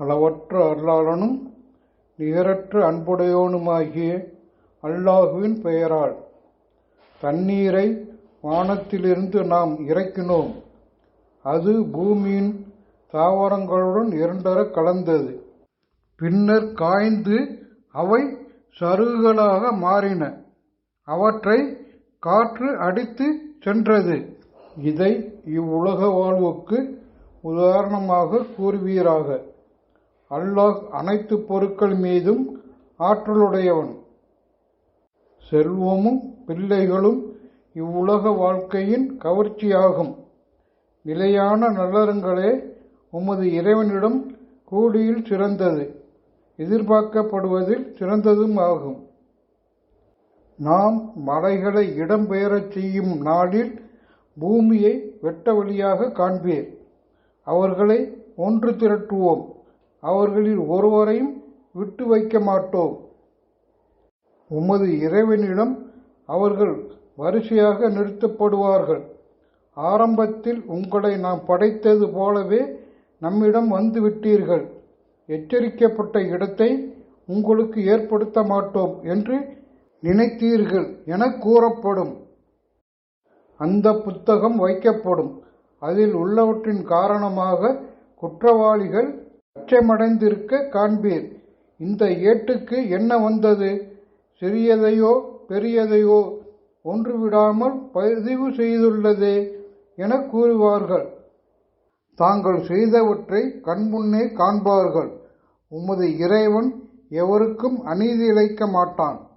அளவற்ற அருளாளனும் நிகரற்ற அன்புடையோனுமாகிய அல்லாஹுவின் பெயரால் தண்ணீரை வானத்திலிருந்து நாம் இறக்கினோம். அது பூமியின் தாவரங்களுடன் இரண்டர கலந்தது. பின்னர் காய்ந்து அவை சருகுகளாக மாறின. அவற்றை காற்று அடித்து சென்றது. இதை இவ்வுலக வாழ்வுக்கு உதாரணமாக கூறுவீராக. அல்லாஹ் அனைத்து பொருட்கள் மீதும் ஆற்றலுடையவன். செல்வமும் பிள்ளைகளும் இவ்வுலக வாழ்க்கையின் கவர்ச்சியாகும். நிலையான நல்லறங்களே உமது இறைவனிடம் கூடியில் சிறந்தது. எதிர்பார்க்கப்படுவதில் சிறந்ததும் ஆகும். நாம் மலைகளை இடம்பெயரச் செய்யும் நாளில் பூமியை வெட்ட வழியாக காண்பீர். அவர்களை ஒன்று திரட்டுவோம். அவர்களில் ஒருவரையும் விட்டு வைக்க மாட்டோம். உமது இறைவனிடம் அவர்கள் வரிசையாக நிறுத்தப்படுவார்கள். ஆரம்பத்தில் உங்களை நாம் படைத்தது போலவே நம்மிடம் வந்து விட்டீர்கள். எச்சரிக்கப்பட்ட இடத்தை உங்களுக்கு ஏற்படுத்த மாட்டோம் என்று நினைத்தீர்கள் என கூறப்படும். அந்த புத்தகம் வைக்கப்படும். அதில் உள்ளவற்றின் காரணமாக குற்றவாளிகள் அச்சமடைந்திருக்க காண்பீர். இந்த ஏட்டுக்கு என்ன வந்தது? சிறியதையோ பெரியதையோ ஒன்றுவிடாமல் பதிவு செய்துள்ளதே என கூறுவார்கள். தாங்கள் செய்தவற்றை கண்முன்னே காண்பார்கள். உமது இறைவன் எவருக்கும் அநீதி இழைக்க மாட்டான்.